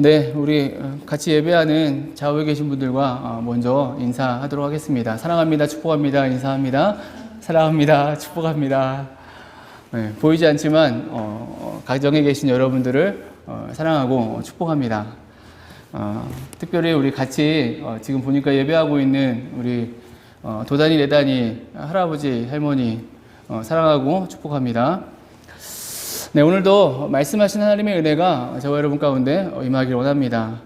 네, 우리 같이 예배하는 좌우에 계신 분들과 어, 먼저 인사하도록 하겠습니다. 사랑합니다. 축복합니다. 인사합니다. 사랑합니다. 축복합니다. 네, 보이지 않지만 어, 가정에 계신 여러분들을 어, 사랑하고 축복합니다. 어, 특별히 우리 같이 어, 지금 보니까 예배하고 있는 우리 어, 도단이 레단이 할아버지 할머니 어, 사랑하고 축복합니다. 네, 오늘도 말씀하신 하나님의 은혜가 저와 여러분 가운데 임하길 원합니다.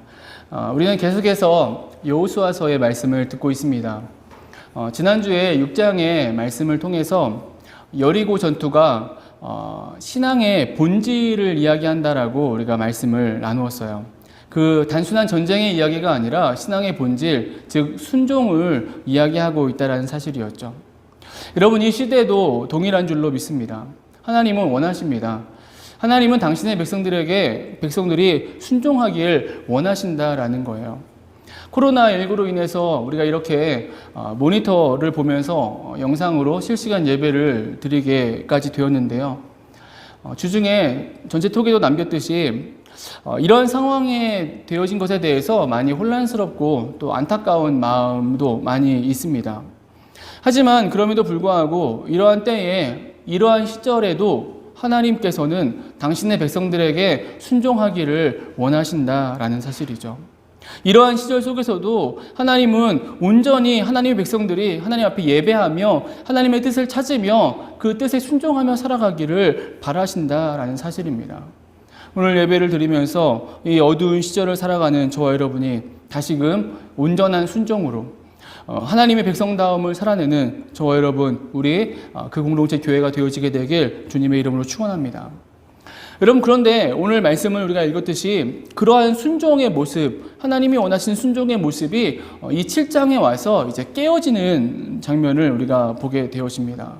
어, 우리는 계속해서 여호수아서의 말씀을 듣고 있습니다. 어, 지난주에 6장의 말씀을 통해서 여리고 전투가 어, 신앙의 본질을 이야기한다라고 우리가 말씀을 나누었어요. 그 단순한 전쟁의 이야기가 아니라 신앙의 본질, 즉 순종을 이야기하고 있다라는 사실이었죠. 여러분 이 시대도 동일한 줄로 믿습니다. 하나님은 원하십니다. 하나님은 당신의 백성들에게 백성들이 순종하길 원하신다라는 거예요. 코로나19로 인해서 우리가 이렇게 어, 모니터를 보면서 영상으로 실시간 예배를 드리게까지 되었는데요. 어, 주중에 전체 톡에도 남겼듯이 어, 이런 상황에 되어진 것에 대해서 많이 혼란스럽고 또 안타까운 마음도 많이 있습니다. 하지만 그럼에도 불구하고 이러한 때에 이러한 시절에도 하나님께서는 당신의 백성들에게 순종하기를 원하신다라는 사실이죠. 이러한 시절 속에서도 하나님은 온전히 하나님의 백성들이 하나님 앞에 예배하며 하나님의 뜻을 찾으며 그 뜻에 순종하며 살아가기를 바라신다라는 사실입니다. 오늘 예배를 드리면서 이 어두운 시절을 살아가는 저와 여러분이 다시금 온전한 순종으로 어, 하나님의 백성다움을 살아내는 저와 여러분 우리 어, 그 공동체 교회가 되어지게 되길 주님의 이름으로 축원합니다. 여러분 그런데 오늘 말씀을 우리가 읽었듯이 그러한 순종의 모습, 하나님이 원하신 순종의 모습이 어, 이 7장에 와서 이제 깨어지는 장면을 우리가 보게 되어집니다.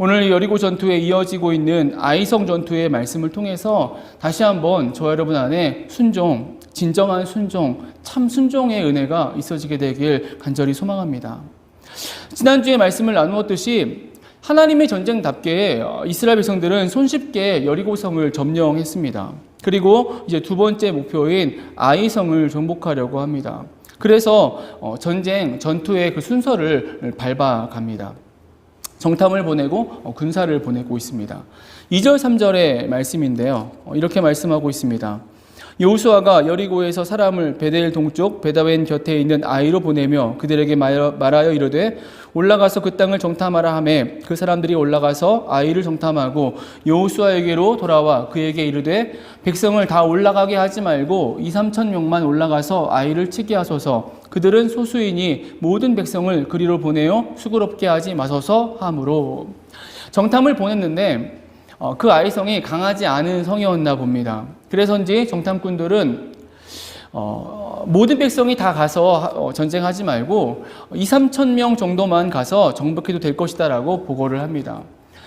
오늘 여리고 전투에 이어지고 있는 아이성 전투의 말씀을 통해서 다시 한번 저 여러분 안에 순종, 진정한 순종, 참 순종의 은혜가 있어지게 되길 간절히 소망합니다. 지난주에 말씀을 나누었듯이 하나님의 전쟁답게 이스라엘 백성들은 손쉽게 여리고성을 점령했습니다. 그리고 이제 두 번째 목표인 아이성을 정복하려고 합니다. 그래서 어, 전쟁, 전투의 그 순서를 밟아갑니다. 정탐을 보내고 어, 군사를 보내고 있습니다. 2절, 3절의 말씀인데요. 어, 이렇게 말씀하고 있습니다. 여호수아가 여리고에서 사람을 베델 동쪽 베다웬 곁에 있는 아이로 보내며 그들에게 말하여 이르되 올라가서 그 땅을 정탐하라 하매 그 사람들이 올라가서 아이를 정탐하고 여호수아에게로 돌아와 그에게 이르되 백성을 다 올라가게 하지 말고 2, 3천 명만 올라가서 아이를 치게 하소서. 그들은 소수이니 모든 백성을 그리로 보내어 수고롭게 하지 마소서 하므로. 정탐을 보냈는데 어, 그 아이성이 강하지 않은 성이었나 봅니다. 그래서인지 정탐꾼들은 어, 모든 백성이 다 가서 어, 전쟁하지 말고 2, 3천 명 정도만 가서 정복해도 될 것이다라고 보고를 합니다.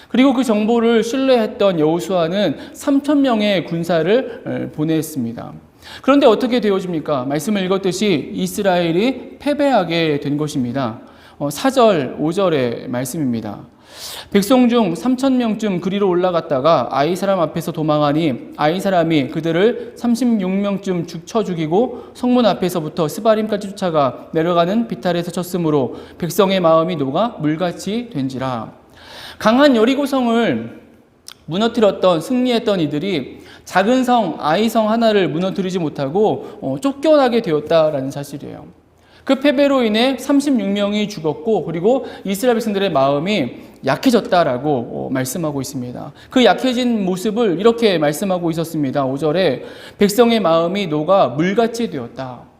그리고 그 정보를 신뢰했던 여호수아는 3천 명의 군사를 보냈습니다. 그런데 어떻게 되어집니까? 말씀을 읽었듯이 이스라엘이 패배하게 된 것입니다. 4절, 5절의 말씀입니다. 백성 중 3천 명쯤 그리로 올라갔다가 아이 사람 앞에서 도망하니 아이 사람이 그들을 36명쯤 죽 쳐 죽이고 성문 앞에서부터 스바림까지 쫓아가 내려가는 비탈에서 쳤으므로 백성의 마음이 녹아 물같이 된지라 강한 여리고성을 무너뜨렸던 승리했던 이들이 작은 성 아이성 하나를 무너뜨리지 못하고 어, 쫓겨나게 되었다라는 사실이에요. 그 패배로 인해 36명이 죽었고 그리고 이스라엘 백성들의 마음이 약해졌다라고 어, 말씀하고 있습니다. 그 약해진 모습을 이렇게 말씀하고 있었습니다. 5절에 백성의 마음이 녹아 물같이 되었다.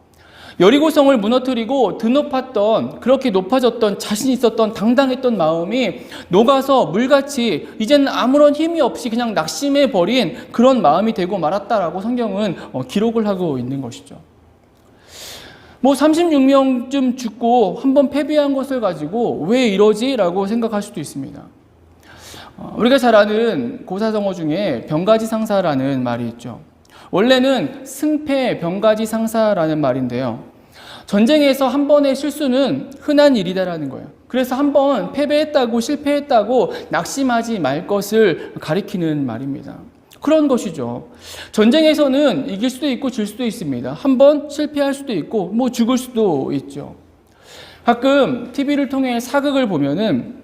여리고성을 무너뜨리고 드높았던 그렇게 높아졌던 자신 있었던 당당했던 마음이 녹아서 물같이 이제는 아무런 힘이 없이 그냥 낙심해 버린 그런 마음이 되고 말았다라고 성경은 어, 기록을 하고 있는 것이죠. 뭐 36명쯤 죽고 한 번 패배한 것을 가지고 왜 이러지? 라고 생각할 수도 있습니다. 어, 우리가 잘 아는 고사성어 중에 병가지 상사라는 말이 있죠. 원래는 승패 병가지 상사라는 말인데요. 전쟁에서 한 번의 실수는 흔한 일이다라는 거예요. 그래서 한 번 패배했다고 실패했다고 낙심하지 말 것을 가리키는 말입니다. 그런 것이죠. 전쟁에서는 이길 수도 있고 질 수도 있습니다. 한번 실패할 수도 있고 뭐 죽을 수도 있죠. 가끔 TV를 통해 사극을 보면은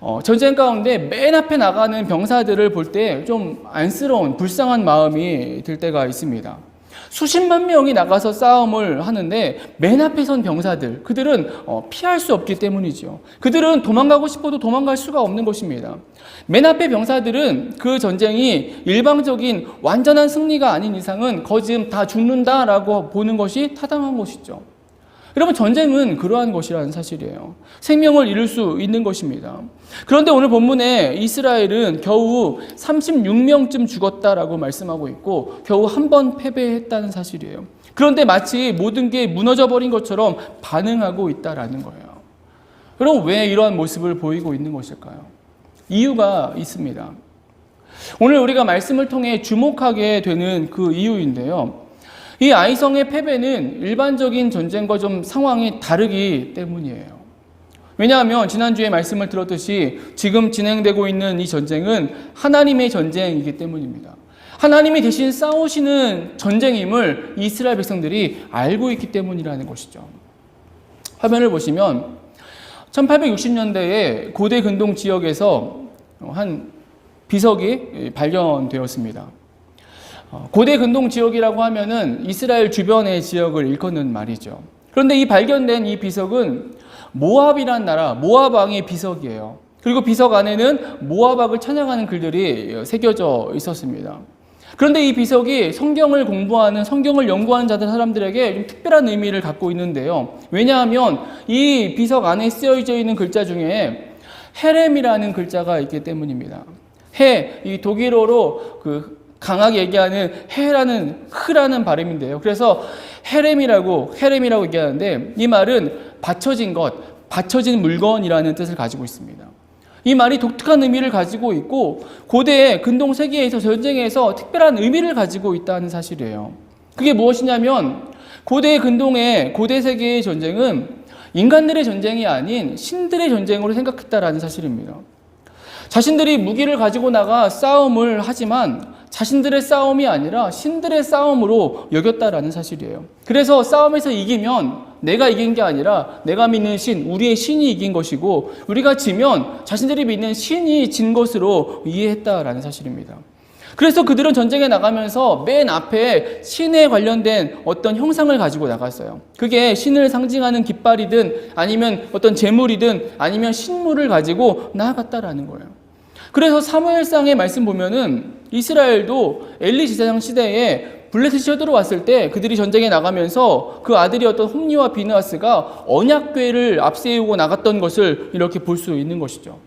어, 전쟁 가운데 맨 앞에 나가는 병사들을 볼 때 좀 안쓰러운 불쌍한 마음이 들 때가 있습니다. 수십만 명이 나가서 싸움을 하는데 맨 앞에 선 병사들 그들은 어, 피할 수 없기 때문이죠. 그들은 도망가고 싶어도 도망갈 수가 없는 것입니다. 맨 앞에 병사들은 그 전쟁이 일방적인 완전한 승리가 아닌 이상은 거짓 다 죽는다라고 보는 것이 타당한 것이죠. 여러분 전쟁은 그러한 것이라는 사실이에요. 생명을 잃을 수 있는 것입니다. 그런데 오늘 본문에 이스라엘은 겨우 36명쯤 죽었다라고 말씀하고 있고 겨우 한 번 패배했다는 사실이에요. 그런데 마치 모든 게 무너져 버린 것처럼 반응하고 있다라는 거예요. 여러분 왜 이러한 모습을 보이고 있는 것일까요? 이유가 있습니다. 오늘 우리가 말씀을 통해 주목하게 되는 그 이유인데요. 이 아이성의 패배는 일반적인 전쟁과 좀 상황이 다르기 때문이에요. 왜냐하면 지난주에 말씀을 들었듯이 지금 진행되고 있는 이 전쟁은 하나님의 전쟁이기 때문입니다. 하나님이 대신 싸우시는 전쟁임을 이스라엘 백성들이 알고 있기 때문이라는 것이죠. 화면을 보시면 1860년대에 고대 근동 지역에서 한 비석이 발견되었습니다. 어, 고대 근동 지역이라고 하면은 이스라엘 주변의 지역을 일컫는 말이죠. 그런데 이 발견된 이 비석은 모압이란 나라, 모압 왕의 비석이에요. 그리고 비석 안에는 모압 왕을 찬양하는 글들이 새겨져 있었습니다. 그런데 이 비석이 성경을 공부하는 성경을 연구하는 자들 사람들에게 좀 특별한 의미를 갖고 있는데요. 왜냐하면 이 비석 안에 쓰여져 있는 글자 중에 헤렘이라는 글자가 있기 때문입니다. 해, 이 독일어로 그 강하게 얘기하는 해라는 흐라는 발음인데요. 그래서 헤렘이라고 헤렘이라고 얘기하는데 이 말은 받쳐진 것, 받쳐진 물건이라는 뜻을 가지고 있습니다. 이 말이 독특한 의미를 가지고 있고 고대 근동 세계에서 전쟁에서 특별한 의미를 가지고 있다는 사실이에요. 그게 무엇이냐면 고대 근동의 고대 세계의 전쟁은 인간들의 전쟁이 아닌 신들의 전쟁으로 생각했다라는 사실입니다. 자신들이 무기를 가지고 나가 싸움을 하지만 자신들의 싸움이 아니라 신들의 싸움으로 여겼다라는 사실이에요. 그래서 싸움에서 이기면 내가 이긴 게 아니라 내가 믿는 신, 우리의 신이 이긴 것이고 우리가 지면 자신들이 믿는 신이 진 것으로 이해했다라는 사실입니다. 그래서 그들은 전쟁에 나가면서 맨 앞에 신에 관련된 어떤 형상을 가지고 나갔어요. 그게 신을 상징하는 깃발이든 아니면 어떤 재물이든 아니면 신물을 가지고 나아갔다라는 거예요. 그래서 사무엘상의 말씀 보면은 이스라엘도 엘리 제사장 시대에 블레셋이 쳐들어왔을 때 그들이 전쟁에 나가면서 그 아들이었던 홈리와 비느하스가 언약궤를 앞세우고 나갔던 것을 이렇게 볼 수 있는 것이죠.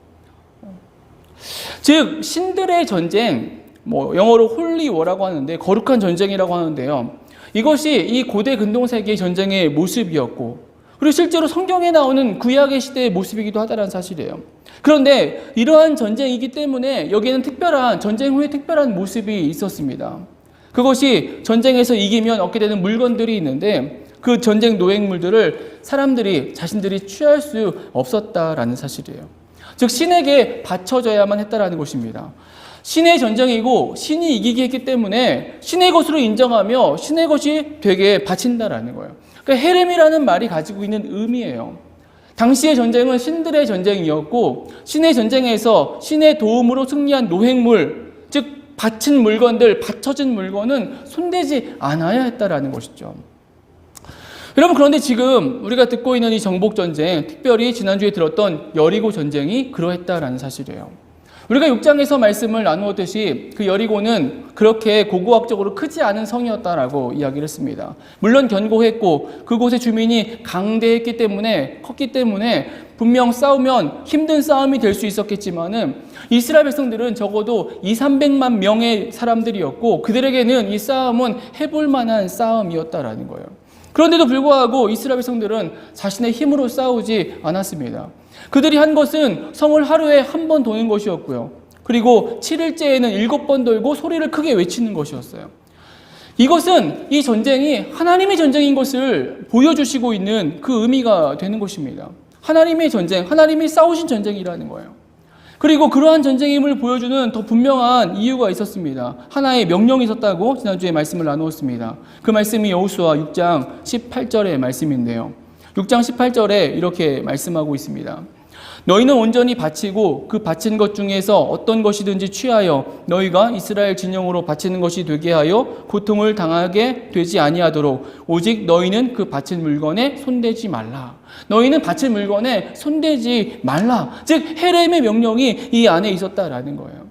즉 신들의 전쟁, 뭐 영어로 홀리워라고 하는데 거룩한 전쟁이라고 하는데요. 이것이 이 고대 근동 세계의 전쟁의 모습이었고 그리고 실제로 성경에 나오는 구약의 시대의 모습이기도 하다는 사실이에요. 그런데 이러한 전쟁이기 때문에 여기에는 특별한 전쟁 후에 특별한 모습이 있었습니다. 그것이 전쟁에서 이기면 얻게 되는 물건들이 있는데 그 전쟁 노획물들을 사람들이 자신들이 취할 수 없었다라는 사실이에요. 즉 신에게 바쳐져야만 했다라는 것입니다. 신의 전쟁이고 신이 이기게 했기 때문에 신의 것으로 인정하며 신의 것이 되게 바친다라는 거예요. 그러니까 헤렘이라는 말이 가지고 있는 의미예요. 당시의 전쟁은 신들의 전쟁이었고 신의 전쟁에서 신의 도움으로 승리한 노획물, 즉 바친 물건들, 받쳐진 물건은 손대지 않아야 했다라는 것이죠. 여러분 그런데 지금 우리가 듣고 있는 이 정복 전쟁, 특별히 지난주에 들었던 여리고 전쟁이 그러했다라는 사실이에요. 우리가 6장에서 말씀을 나누었듯이 그 여리고는 그렇게 고고학적으로 크지 않은 성이었다라고 이야기를 했습니다. 물론 견고했고 그곳의 주민이 강대했기 때문에 컸기 때문에 분명 싸우면 힘든 싸움이 될 수 있었겠지만은 이스라엘 백성들은 적어도 2, 300만 명의 사람들이었고 그들에게는 이 싸움은 해볼 만한 싸움이었다라는 거예요. 그런데도 불구하고 이스라엘 백성들은 자신의 힘으로 싸우지 않았습니다. 그들이 한 것은 성을 하루에 한 번 도는 것이었고요. 그리고 7일째에는 일곱 번 돌고 소리를 크게 외치는 것이었어요. 이것은 이 전쟁이 하나님의 전쟁인 것을 보여주시고 있는 그 의미가 되는 것입니다. 하나님의 전쟁, 하나님이 싸우신 전쟁이라는 거예요. 그리고 그러한 전쟁임을 보여주는 더 분명한 이유가 있었습니다. 하나의 명령이 있었다고 지난주에 말씀을 나누었습니다. 그 말씀이 여호수아 6장 18절의 말씀인데요. 6장 18절에 이렇게 말씀하고 있습니다. 너희는 온전히 바치고 그 바친 것 중에서 어떤 것이든지 취하여 너희가 이스라엘 진영으로 바치는 것이 되게 하여 고통을 당하게 되지 아니하도록 오직 너희는 그 바친 물건에 손대지 말라. 너희는 바친 물건에 손대지 말라. 즉 헤렘의 명령이 이 안에 있었다라는 거예요.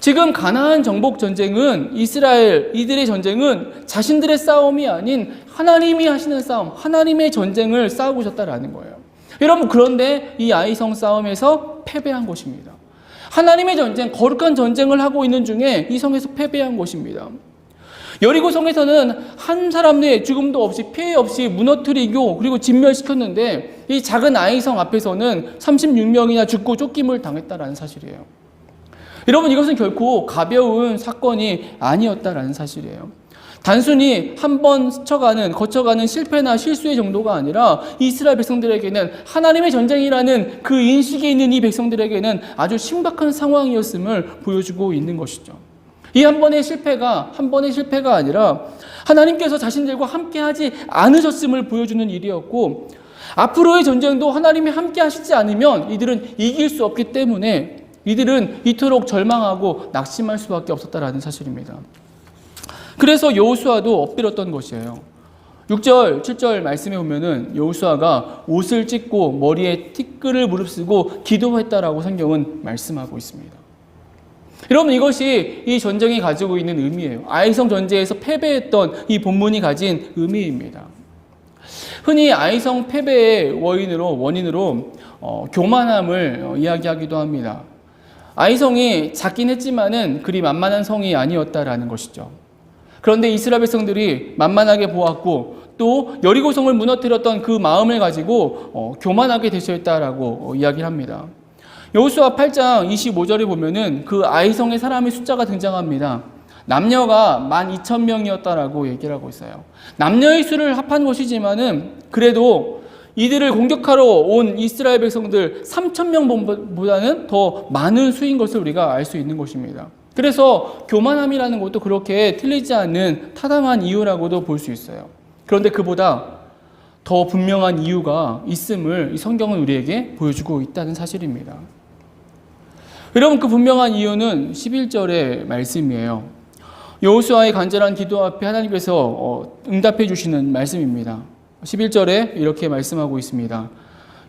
지금 가나안 정복 전쟁은 이스라엘 이들의 전쟁은 자신들의 싸움이 아닌 하나님이 하시는 싸움, 하나님의 전쟁을 싸우고 있었다라는 거예요. 여러분 그런데 이 아이성 싸움에서 패배한 것입니다. 하나님의 전쟁, 거룩한 전쟁을 하고 있는 중에 이 성에서 패배한 것입니다. 여리고 성에서는 한 사람의 죽음도 없이 피해 없이 무너뜨리고 그리고 진멸시켰는데 이 작은 아이성 앞에서는 36명이나 죽고 쫓김을 당했다라는 사실이에요. 여러분 이것은 결코 가벼운 사건이 아니었다라는 사실이에요. 단순히 한 번 스쳐가는 거쳐가는 실패나 실수의 정도가 아니라 이스라엘 백성들에게는 하나님의 전쟁이라는 그 인식이 있는 이 백성들에게는 아주 심각한 상황이었음을 보여주고 있는 것이죠. 이 한 번의 실패가 한 번의 실패가 아니라 하나님께서 자신들과 함께하지 않으셨음을 보여주는 일이었고 앞으로의 전쟁도 하나님이 함께 하시지 않으면 이들은 이길 수 없기 때문에 이들은 이토록 절망하고 낙심할 수밖에 없었다라는 사실입니다. 그래서 여호수아도 엎드렸던 것이에요. 6절, 7절 말씀에 보면은 여호수아가 옷을 찢고 머리에 티끌을 무릅쓰고 기도했다라고 성경은 말씀하고 있습니다. 여러분 이것이 이 전쟁이 가지고 있는 의미예요. 아이성 전쟁에서 패배했던 이 본문이 가진 의미입니다. 흔히 아이성 패배의 원인으로 원인으로 어, 교만함을 어, 이야기하기도 합니다. 아이성이 작긴 했지만은 그리 만만한 성이 아니었다라는 것이죠. 그런데 이스라엘 백성들이 만만하게 보았고 또 여리고성을 무너뜨렸던 그 마음을 가지고 어, 교만하게 되셨다라고 어, 이야기를 합니다. 여호수아 8장 25절에 보면은 그 아이성의 사람의 숫자가 등장합니다. 남녀가 12,000명이었다라고 얘기를 하고 있어요. 남녀의 수를 합한 것이지만은 그래도 이들을 공격하러 온 이스라엘 백성들 3,000명보다는 더 많은 수인 것을 우리가 알 수 있는 것입니다. 그래서 교만함이라는 것도 그렇게 틀리지 않는 타당한 이유라고도 볼 수 있어요. 그런데 그보다 더 분명한 이유가 있음을 이 성경은 우리에게 보여주고 있다는 사실입니다. 여러분 그 분명한 이유는 11절의 말씀이에요. 여호수아의 간절한 기도 앞에 하나님께서 어, 응답해 주시는 말씀입니다. 11절에 이렇게 말씀하고 있습니다.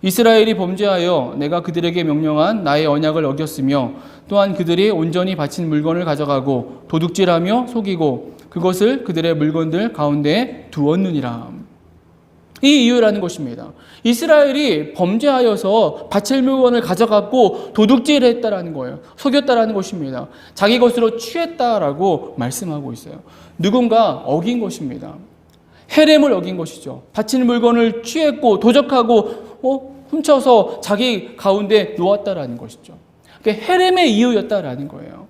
이스라엘이 범죄하여 내가 그들에게 명령한 나의 언약을 어겼으며 또한 그들이 온전히 바친 물건을 가져가고 도둑질하며 속이고 그것을 그들의 물건들 가운데 두었느니라. 이 이유라는 것입니다. 이스라엘이 범죄하여서 바칠 물건을 가져갔고 도둑질했다라는 거예요. 속였다라는 것입니다. 자기 것으로 취했다라고 말씀하고 있어요. 누군가 어긴 것입니다. 헤렘을 어긴 것이죠. 바치는 물건을 취했고 도적하고 어? 훔쳐서 자기 가운데 놓았다라는 것이죠. 그게 헤렘의 이유였다라는 거예요.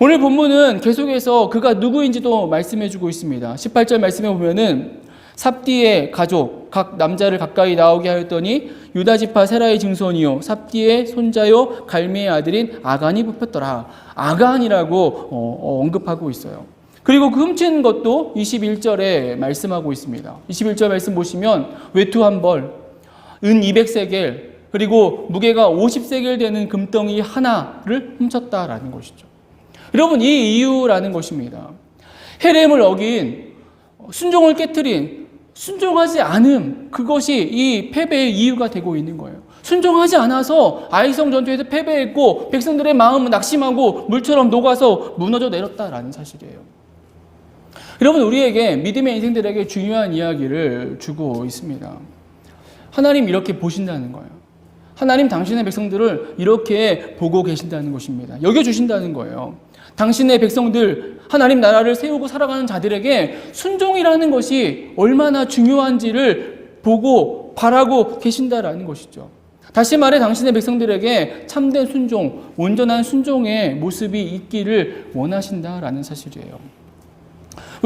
오늘 본문은 계속해서 그가 누구인지도 말씀해주고 있습니다. 18절 말씀해 보면은 삽디의 가족 각 남자를 가까이 나오게 하였더니 유다 지파 세라의 증손이요 삽디의 손자요 갈미의 아들인 아간이 뽑혔더라. 아간이라고 어, 어, 언급하고 있어요. 그리고 그 훔친 것도 21절에 말씀하고 있습니다. 21절 말씀 보시면 외투 한 벌, 은 200세겔, 그리고 무게가 50세겔 되는 금덩이 하나를 훔쳤다라는 것이죠. 여러분, 이 이유라는 것입니다. 헤렘을 어긴, 순종을 깨뜨린, 순종하지 않음, 그것이 이 패배의 이유가 되고 있는 거예요. 순종하지 않아서 아이성 전투에서 패배했고, 백성들의 마음은 낙심하고 물처럼 녹아서 무너져 내렸다라는 사실이에요. 여러분 우리에게 믿음의 인생들에게 중요한 이야기를 주고 있습니다. 하나님 이렇게 보신다는 거예요. 하나님 당신의 백성들을 이렇게 보고 계신다는 것입니다. 여겨 주신다는 거예요. 당신의 백성들 하나님 나라를 세우고 살아가는 자들에게 순종이라는 것이 얼마나 중요한지를 보고 바라고 계신다라는 것이죠. 다시 말해 당신의 백성들에게 참된 순종, 온전한 순종의 모습이 있기를 원하신다라는 사실이에요.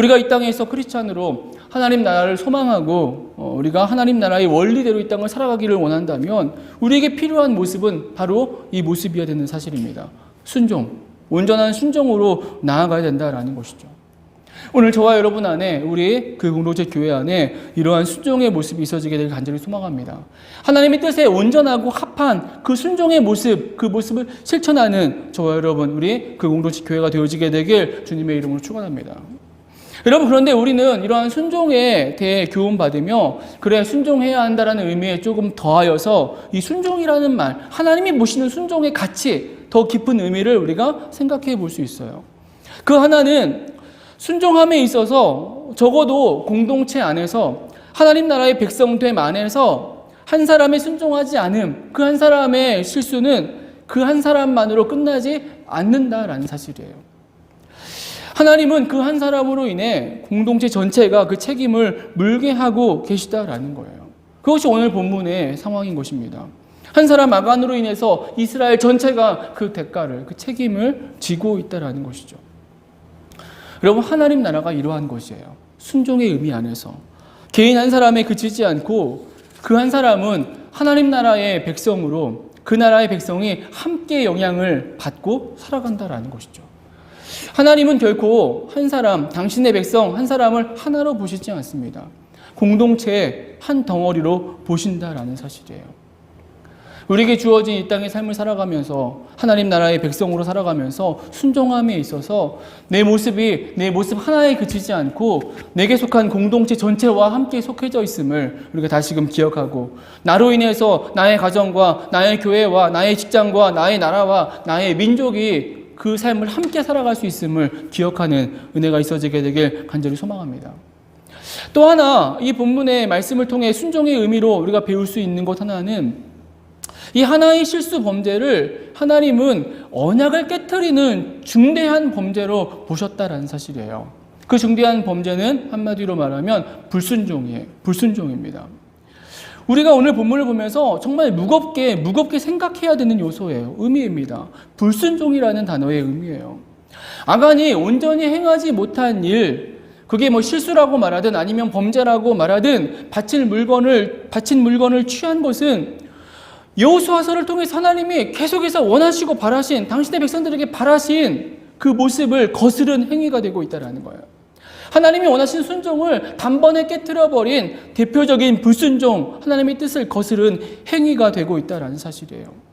우리가 이 땅에서 크리스찬으로 하나님 나라를 소망하고 어, 우리가 하나님 나라의 원리대로 이 땅을 살아가기를 원한다면 우리에게 필요한 모습은 바로 이 모습이어야 되는 사실입니다. 순종, 온전한 순종으로 나아가야 된다라는 것이죠. 오늘 저와 여러분 안에 우리 그 공동체 교회 안에 이러한 순종의 모습이 있어지게 될 간절히 소망합니다. 하나님의 뜻에 온전하고 합한 그 순종의 모습, 그 모습을 실천하는 저와 여러분 우리 그 공동체 교회가 되어지게 되길 주님의 이름으로 축원합니다. 여러분 그런데 우리는 이러한 순종에 대해 교훈 받으며 그래 순종해야 한다라는 의미에 조금 더하여서 이 순종이라는 말 하나님이 보시는 순종의 가치 더 깊은 의미를 우리가 생각해 볼 수 있어요. 그 하나는 순종함에 있어서 적어도 공동체 안에서 하나님 나라의 백성됨 안에서 한 사람의 순종하지 않음 그 한 사람의 실수는 그 한 사람만으로 끝나지 않는다라는 사실이에요. 하나님은 그 한 사람으로 인해 공동체 전체가 그 책임을 물게 하고 계시다라는 거예요. 그것이 오늘 본문의 상황인 것입니다. 한 사람 아간으로 인해서 이스라엘 전체가 그 대가를, 그 책임을 지고 있다라는 것이죠. 여러분, 하나님 나라가 이러한 것이에요. 순종의 의미 안에서. 개인 한 사람에 그치지 않고 그 한 사람은 하나님 나라의 백성으로 그 나라의 백성이 함께 영향을 받고 살아간다라는 것이죠. 하나님은 결코 한 사람, 당신의 백성 한 사람을 하나로 보시지 않습니다. 공동체 한 덩어리로 보신다라는 사실이에요. 우리에게 주어진 이 땅의 삶을 살아가면서 하나님 나라의 백성으로 살아가면서 순종함에 있어서 내 모습이 내 모습 하나에 그치지 않고 내게 속한 공동체 전체와 함께 속해져 있음을 우리가 다시금 기억하고 나로 인해서 나의 가정과 나의 교회와 나의 직장과 나의 나라와 나의 민족이 그 삶을 함께 살아갈 수 있음을 기억하는 은혜가 있어지게 되길 간절히 소망합니다. 또 하나 이 본문의 말씀을 통해 순종의 의미로 우리가 배울 수 있는 것 하나는 이 하나의 실수 범죄를 하나님은 언약을 깨뜨리는 중대한 범죄로 보셨다라는 사실이에요. 그 중대한 범죄는 한마디로 말하면 불순종이에요. 불순종입니다. 우리가 오늘 본문을 보면서 정말 무겁게 무겁게 생각해야 되는 요소예요. 의미입니다. 불순종이라는 단어의 의미예요. 아간이 온전히 행하지 못한 일, 그게 뭐 실수라고 말하든 아니면 범죄라고 말하든 바칠 물건을 바친 물건을 취한 것은 여호수아서를 통해서 하나님이 계속해서 원하시고 바라신 당신의 백성들에게 바라신 그 모습을 거스른 행위가 되고 있다라는 거예요. 하나님이 원하신 순종을 단번에 깨뜨려 버린 대표적인 불순종, 하나님의 뜻을 거스른 행위가 되고 있다라는 사실이에요.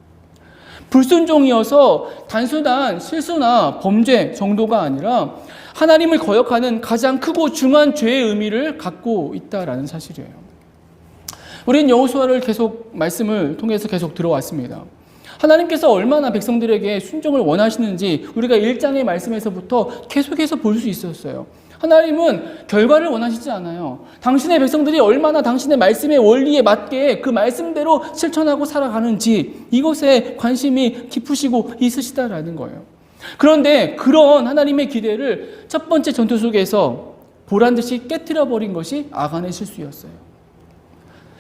불순종이어서 단순한 실수나 범죄 정도가 아니라 하나님을 거역하는 가장 크고 중한 죄의 의미를 갖고 있다라는 사실이에요. 우리는 여호수아를 계속 말씀을 통해서 계속 들어왔습니다. 하나님께서 얼마나 백성들에게 순종을 원하시는지 우리가 1장의 말씀에서부터 계속해서 볼 수 있었어요. 하나님은 결과를 원하시지 않아요. 당신의 백성들이 얼마나 당신의 말씀의 원리에 맞게 그 말씀대로 실천하고 살아가는지 이것에 관심이 깊으시고 있으시다라는 거예요. 그런데 그런 하나님의 기대를 첫 번째 전투 속에서 보란 듯이 깨뜨려 버린 것이 아간의 실수였어요.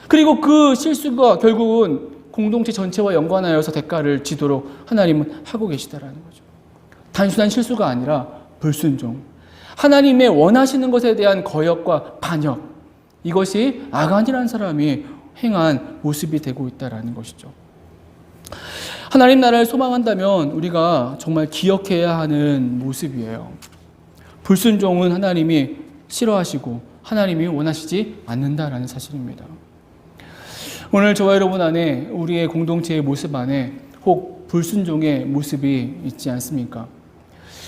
그리고 그 실수가 결국은 공동체 전체와 연관하여서 대가를 지도록 하나님은 하고 계시다라는 거죠. 단순한 실수가 아니라 불순종. 하나님의 원하시는 것에 대한 거역과 반역. 이것이 아간이라는 사람이 행한 모습이 되고 있다라는 것이죠. 하나님 나라를 소망한다면 우리가 정말 기억해야 하는 모습이에요. 불순종은 하나님이 싫어하시고 하나님이 원하시지 않는다라는 사실입니다. 오늘 저와 여러분 안에 우리의 공동체의 모습 안에 혹 불순종의 모습이 있지 않습니까?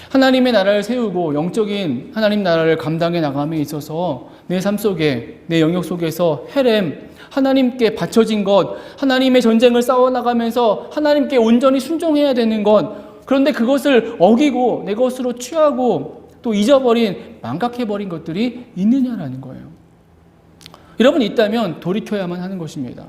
하나님의 나라를 세우고 영적인 하나님 나라를 감당해 나감에 있어서 내 삶 속에 내 영역 속에서 헤렘 하나님께 바쳐진 것 하나님의 전쟁을 싸워 나가면서 하나님께 온전히 순종해야 되는 것 그런데 그것을 어기고 내 것으로 취하고 또 잊어버린 망각해버린 것들이 있느냐라는 거예요. 여러분 있다면 돌이켜야만 하는 것입니다.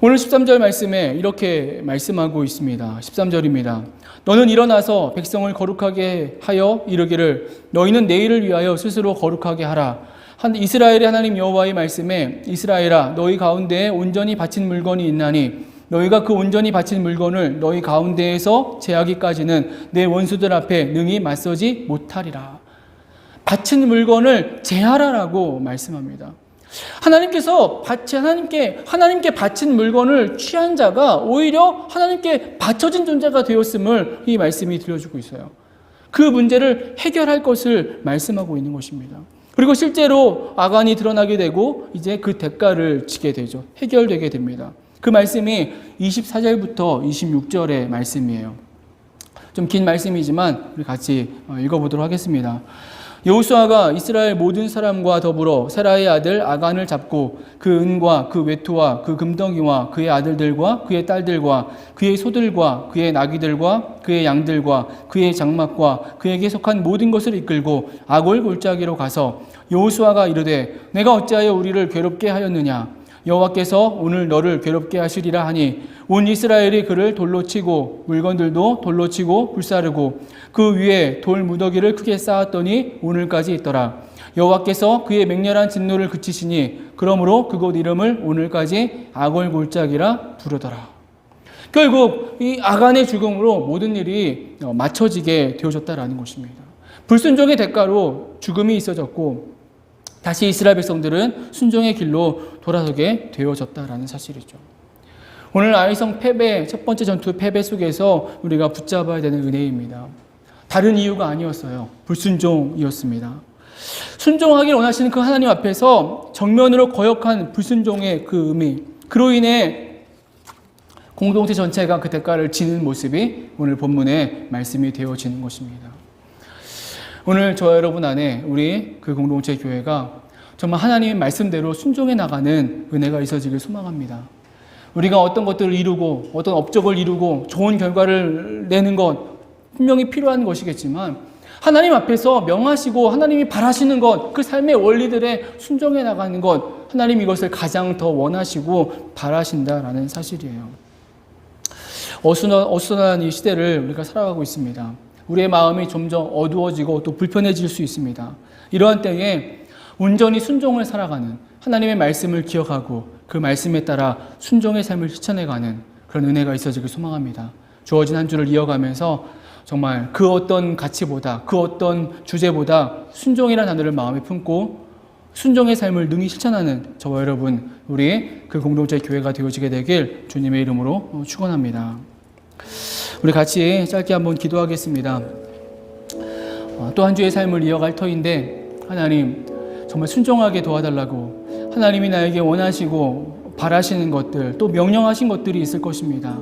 오늘 13절 말씀에 이렇게 말씀하고 있습니다. 13절입니다. 너는 일어나서 백성을 거룩하게 하여 이르기를 너희는 내일을 위하여 스스로 거룩하게 하라. 한 이스라엘의 하나님 여호와의 말씀에 이스라엘아 너희 가운데에 온전히 바친 물건이 있나니 너희가 그 온전히 바친 물건을 너희 가운데에서 제하기까지는 내 원수들 앞에 능히 맞서지 못하리라. 바친 물건을 제하라라고 말씀합니다. 하나님께서 바치 하나님께 하나님께 바친 물건을 취한 자가 오히려 하나님께 바쳐진 존재가 되었음을 이 말씀이 들려주고 있어요. 그 문제를 해결할 것을 말씀하고 있는 것입니다. 그리고 실제로 아간이 드러나게 되고 이제 그 대가를 지게 되죠. 해결되게 됩니다. 그 말씀이 24절부터 26절의 말씀이에요. 좀 긴 말씀이지만 우리 같이 어, 읽어보도록 하겠습니다. 여호수아가 이스라엘 모든 사람과 더불어 세라의 아들 아간을 잡고 그 은과 그 외투와 그 금덩이와 그의 아들들과 그의 딸들과 그의 소들과 그의 나귀들과 그의 양들과 그의 장막과 그에게 속한 모든 것을 이끌고 아골 골짜기로 가서 여호수아가 이르되 내가 어찌하여 우리를 괴롭게 하였느냐 여호와께서 오늘 너를 괴롭게 하시리라 하니 온 이스라엘이 그를 돌로 치고 물건들도 돌로 치고 불사르고 그 위에 돌 무더기를 크게 쌓았더니 오늘까지 있더라. 여호와께서 그의 맹렬한 진노를 그치시니 그러므로 그곳 이름을 오늘까지 아골 골짜기라 부르더라. 결국 이 아간의 죽음으로 모든 일이 어, 맞춰지게 되어졌다라는 것입니다. 불순종의 대가로 죽음이 있어졌고 다시 이스라엘 백성들은 순종의 길로 돌아서게 되어졌다라는 사실이죠. 오늘 아이성 패배, 첫 번째 전투 패배 속에서 우리가 붙잡아야 되는 은혜입니다. 다른 이유가 아니었어요. 불순종이었습니다. 순종하길 원하시는 그 하나님 앞에서 정면으로 거역한 불순종의 그 의미, 그로 인해 공동체 전체가 그 대가를 지는 모습이 오늘 본문의 말씀이 되어지는 것입니다. 오늘 저 여러분 안에 우리 그 공동체 교회가 정말 하나님의 말씀대로 순종해 나가는 은혜가 있어지길 소망합니다. 우리가 어떤 것들을 이루고 어떤 업적을 이루고 좋은 결과를 내는 것 분명히 필요한 것이겠지만 하나님 앞에서 명하시고 하나님이 바라시는 것, 그 삶의 원리들에 순종해 나가는 것, 하나님 이것을 가장 더 원하시고 바라신다라는 사실이에요. 어수선, 어수선한 이 시대를 우리가 살아가고 있습니다. 우리의 마음이 점점 어두워지고 또 불편해질 수 있습니다. 이러한 때에 온전히 순종을 살아가는 하나님의 말씀을 기억하고 그 말씀에 따라 순종의 삶을 실천해가는 그런 은혜가 있어지길 소망합니다. 주어진 한 주를 이어가면서 정말 그 어떤 가치보다 그 어떤 주제보다 순종이라는 단어를 마음에 품고 순종의 삶을 능히 실천하는 저와 여러분 우리 그 공동체 교회가 되어지게 되길 주님의 이름으로 축원합니다. 우리 같이 짧게 한번 기도하겠습니다. 어, 또한 주의 삶을 이어갈 터인데 하나님 정말 순종하게 도와달라고 하나님이 나에게 원하시고 바라시는 것들 또 명령하신 것들이 있을 것입니다.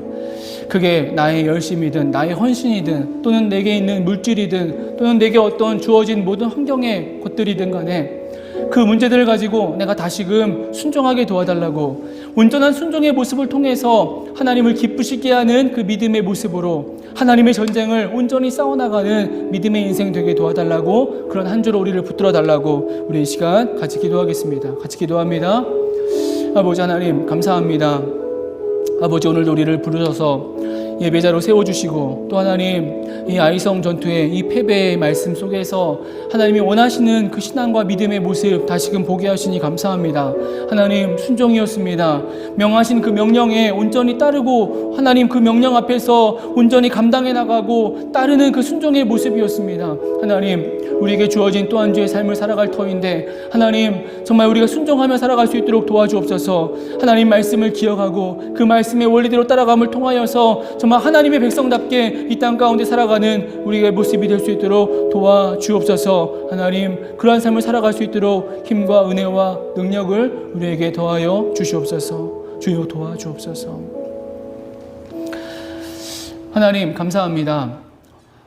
그게 나의 열심이든 나의 헌신이든 또는 내게 있는 물질이든 또는 내게 어떤 주어진 모든 환경의 것들이든 간에 그 문제들을 가지고 내가 다시금 순종하게 도와달라고 온전한 순종의 모습을 통해서 하나님을 기쁘시게 하는 그 믿음의 모습으로 하나님의 전쟁을 온전히 싸워나가는 믿음의 인생 되게 도와달라고 그런 한 주로 우리를 붙들어 달라고 우리 이 시간 같이 기도하겠습니다. 같이 기도합니다. 아버지 하나님 감사합니다. 아버지 오늘도 우리를 부르셔서 예배자로 세워주시고 또 하나님 이 아이성 전투의 이 패배의 말씀 속에서 하나님이 원하시는 그 신앙과 믿음의 모습 다시금 보게 하시니 감사합니다. 하나님 순종이었습니다. 명하신 그 명령에 온전히 따르고 하나님 그 명령 앞에서 온전히 감당해 나가고 따르는 그 순종의 모습이었습니다. 하나님 우리에게 주어진 또 한 주의 삶을 살아갈 터인데 하나님 정말 우리가 순종하며 살아갈 수 있도록 도와주옵소서 하나님 말씀을 기억하고 그 말씀의 원리대로 따라감을 통하여서 정말 하나님의 백성답게 이 땅 가운데 살아가는 우리의 모습이 될 수 있도록 도와주옵소서. 하나님 그러한 삶을 살아갈 수 있도록 힘과 은혜와 능력을 우리에게 더하여 주시옵소서. 주여 도와주옵소서. 하나님 감사합니다.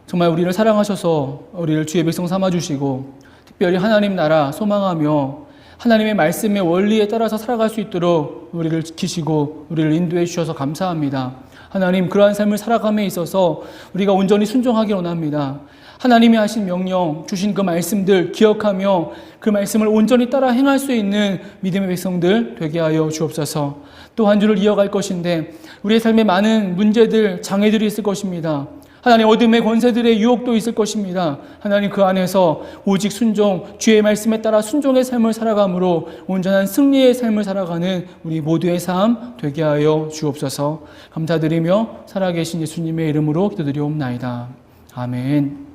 정말 우리를 사랑하셔서 우리를 주의 백성 삼아 주시고 특별히 하나님 나라 소망하며 하나님의 말씀의 원리에 따라서 살아갈 수 있도록 우리를 지키시고 우리를 인도해 주셔서 감사합니다. 하나님 그러한 삶을 살아감에 있어서 우리가 온전히 순종하기 원합니다. 하나님이 하신 명령, 주신 그 말씀들 기억하며 그 말씀을 온전히 따라 행할 수 있는 믿음의 백성들 되게 하여 주옵소서. 또 한 주를 이어갈 것인데 우리의 삶에 많은 문제들, 장애들이 있을 것입니다. 하나님 어둠의 권세들의 유혹도 있을 것입니다. 하나님 그 안에서 오직 순종, 주의 말씀에 따라 순종의 삶을 살아감으로 온전한 승리의 삶을 살아가는 우리 모두의 삶 되게 하여 주옵소서. 감사드리며 살아계신 예수님의 이름으로 기도드리옵나이다. 아멘.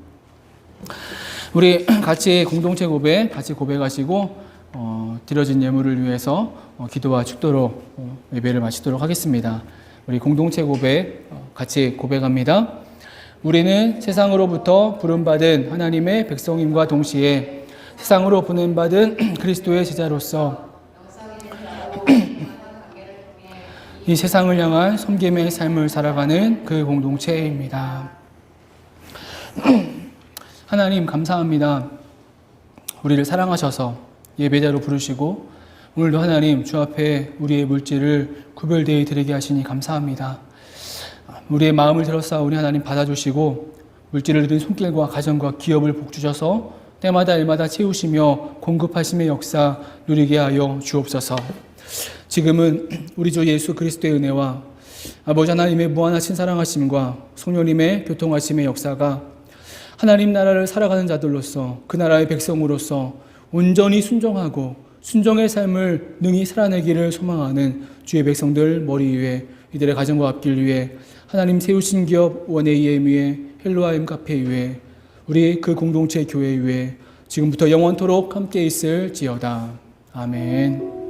우리 같이 공동체 고백, 같이 고백하시고 어, 드려진 예물을 위해서 어, 기도와 축도로 어, 예배를 마치도록 하겠습니다. 우리 공동체 고백 어, 같이 고백합니다. 우리는 세상으로부터 부름받은 하나님의 백성임과 동시에 세상으로 보냄받은 그리스도의 제자로서 이 세상을 향한 섬김의 삶을 살아가는 그 공동체입니다. 하나님 감사합니다. 우리를 사랑하셔서 예배자로 부르시고 오늘도 하나님 주 앞에 우리의 물질을 구별되이 드리게 하시니 감사합니다. 우리의 마음을 들었사오니 하나님 받아주시고 물질을 드린 손길과 가정과 기업을 복주셔서 때마다 일마다 채우시며 공급하심의 역사 누리게 하여 주옵소서. 지금은 우리 주 예수 그리스도의 은혜와 아버지 하나님의 무한하신 사랑하심과 성령님의 교통하심의 역사가 하나님 나라를 살아가는 자들로서 그 나라의 백성으로서 온전히 순종하고 순종의 삶을 능히 살아내기를 소망하는 주의 백성들 머리 위에 이들의 가정과 앞길 위에 하나님 세우신 기업 원AEM 위에 헬로아임 카페 위에 우리 그 공동체 교회 위에 지금부터 영원토록 함께 있을 지어다. 아멘.